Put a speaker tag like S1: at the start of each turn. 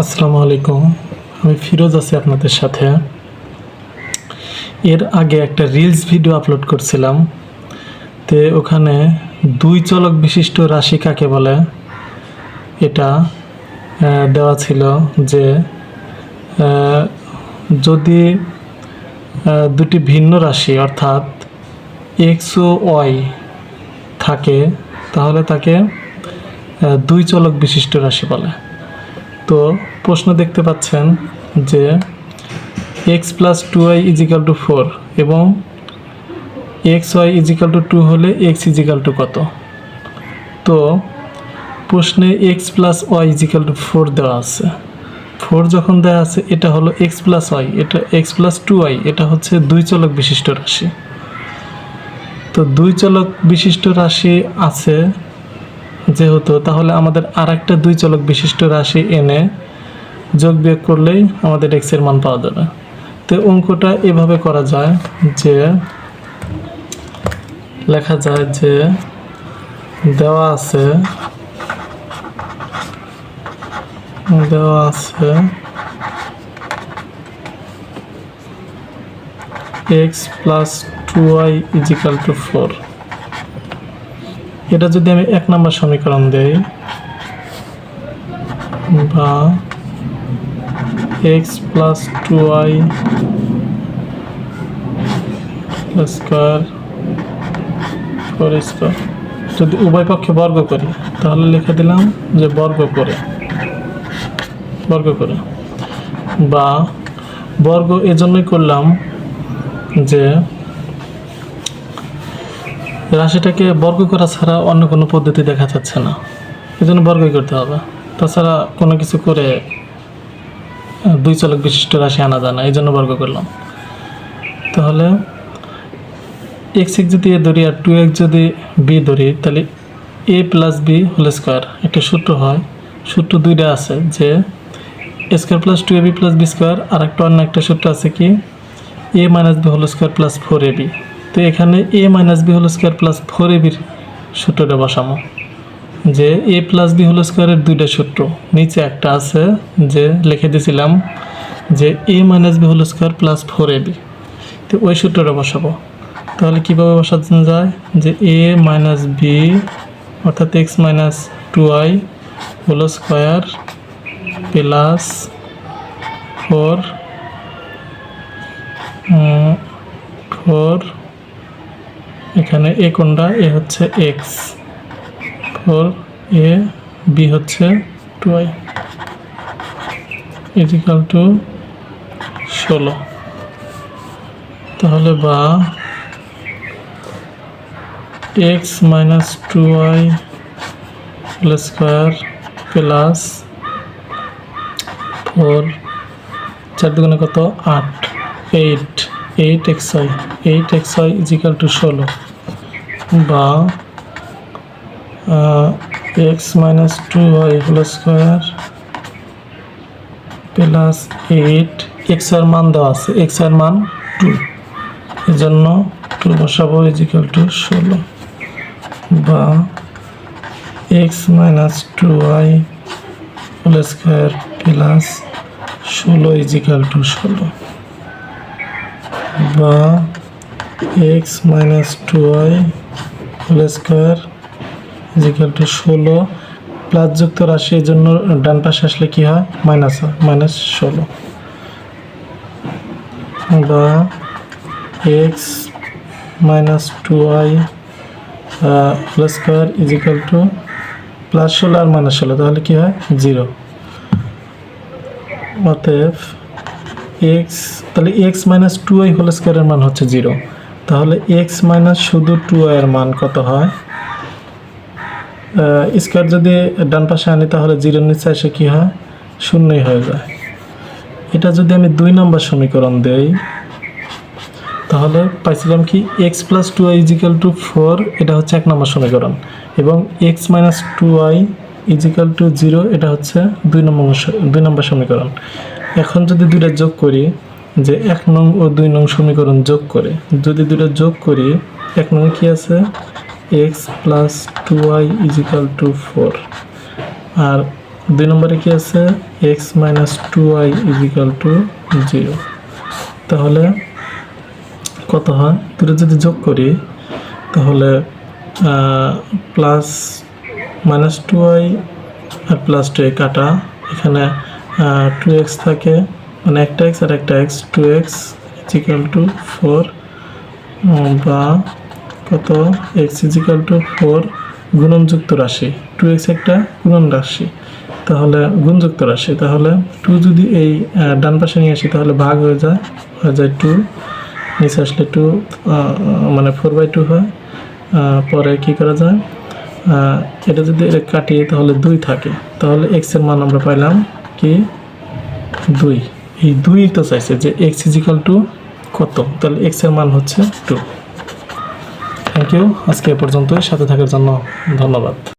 S1: আসসালামু আলাইকুম। আমি ফিরোজ আছি আপনাদের সাথে। এর আগে একটা রিলস ভিডিও আপলোড করছিলাম। তে ওখানে দুই চলক বিশিষ্ট রাশি কাকে বলে? এটা দেওয়া ছিল যে যদি দুটি ভিন্ন রাশি অর্থাৎ এক্স ও ওয়াই থাকে, তাহলে তাকে দুই চলক বিশিষ্ট রাশি বলে। তো প্রশ্ন দেখতে পাচ্ছেন যে x plus two y equal to four এবং x y equal to two two x equal to two? তো প্রশ্নে x plus y equal to four দেওয়া আছে। ফোর যখন দেওয়া আছে, এটা হলো এক্স প্লাস ওয়াই এটা এক্স প্লাস টু ওয়াই এটা হচ্ছে দুই চলক বিশিষ্ট রাশি। তো দুই চলক বিশিষ্ট রাশি আছে যেহেতু, তাহলে আমাদের আর একটা দুই চলক বিশিষ্ট রাশি এনে যোগ বিয়োগ করলেই আমাদের এক্সের মান পাওয়া যাবে। তো অঙ্কটা এভাবে করা যায় যে, লেখা যায় যে, দেওয়া আছে দেওয়া আছে x plus two y equal to four এটা যদি আমি এক নম্বর সমীকরণ দেই, বা x plus two y square four square যদি উভয় পক্ষে বর্গ করি, তাহলে লিখে দিলাম যে বর্গ করে বর্গ করে। বা বর্গ এজন্যই করলাম যে রাশিটাকে বর্গ করা ছাড়া অন্য কোনো পদ্ধতি দেখা যাচ্ছে না। এই জন্য বর্গই করতে হবে। তাছাড়া কোনো কিছু করে দুই চলক বিশিষ্ট রাশি আনা যায় না। এই জন্য বর্গ করলাম। তাহলে এক্স এক্স যদি এ ধরি আর টু এক্স যদি বি ধরি, তাহলে a plus b whole square একটা সূত্র হয়। সূত্র দুইটা আছে যে square plus two a b plus b square আর একটা অন্য একটা সূত্র আছে কি? A minus b whole square plus four a b তো এখানে a minus b whole square plus four a বির সূত্রটা বসামো যে এ প্লাস বি হোল স্কোয়ারের দুইটা সূত্র, নিচে একটা আছে যে লিখে দিয়েছিলাম যে a minus b whole square plus four a b তো ওই সূত্রটা বসাবো। তাহলে কীভাবে বসানো যায়? যে এ মাইনাস বি অর্থাৎ x minus two i whole square plus four four এখানে এ কোনটা? এ হচ্ছে এক্স ফোর এ বি হচ্ছে টু আই। ইজিক্যাল টু ষোলো। তাহলে বা x minus two i whole square plus four চার দুগুণে কত? আট। Eight eight x i, eight x i equal to ষোলো বা x minus two y whole square plus eight এক্সের মান দেওয়া আছে, এক্সের মান টু এই জন্য টু বসাবো ইজিক্যাল টু ষোলো বা, x minus two y whole square plus ষোলো ইজিক্যাল টু ষোলো। বা x minus two y whole square equal to ষোলো প্লাস যুক্ত রাশি এই জন্য ডান পাশে আসলে কি হয়? মাইনাস হয়, মাইনাস ষোলো। বা x minus two y whole square is equal to plus ষোলো আর মাইনাস ষোলো, তাহলে কি হয়? জিরো। অতএব এক্স তাহলে x minus two i whole স্কোয়ারের মান হচ্ছে জিরো তাহলে এক্স মাইনাস শুধু টু এর মান কত হয়? স্কোয়ার যদি ডান পাশে আনি, তাহলে জিরোর নিচে এসে কী হয়? শূন্যই হয়ে যায়। এটা যদি আমি দুই নম্বর সমীকরণ দেই, তাহলে পাইছিলাম কি? X plus two i equal to four এটা হচ্ছে এক নম্বর সমীকরণ। এবং x minus two i equal to zero এটা হচ্ছে দুই নম্বর দুই নম্বর সমীকরণ। এখন যদি দুইটা যোগ করি, যে এক নং ও দুই নং সমীকরণ যোগ করে, যদি দুটো যোগ করি, এক নং কি আছে? X plus two y equal to four আর দুই নম্বরে কি আছে? X minus two y equal to zero তাহলে কত হয়? দুটো যদি যোগ করি, তাহলে প্লাস মাইনাস টু ওয়াই আর প্লাস টু কাটা। এখানে টু এক্স থাকে মানে একটা এক্স আর একটা x two x equal to four বা কত? এক্স ইজিক্যাল টু ফোর গুণনযুক্ত রাশি টু এক্স একটা গুণন রাশি। তাহলে গুণযুক্ত রাশি, তাহলে টু যদি এই ডান পাশে নিয়ে আসি, তাহলে ভাগ হয়ে যায় হয়ে যায় টু নিচে আসলে টু মানে ফোর বাই টু হয় পরে কি করা যায়? এটা যদি এটা কাটি তাহলে দুই থাকে, তাহলে এক্সের মান আমরা পাইলাম কি? দুই। এই দুই তো চাইছে যে এক্স ইজিক্যাল টু কত? তাহলে এক্সের মান হচ্ছে টু থ্যাংক ইউ আজকে এ পর্যন্তই। সাথে থাকার জন্য ধন্যবাদ।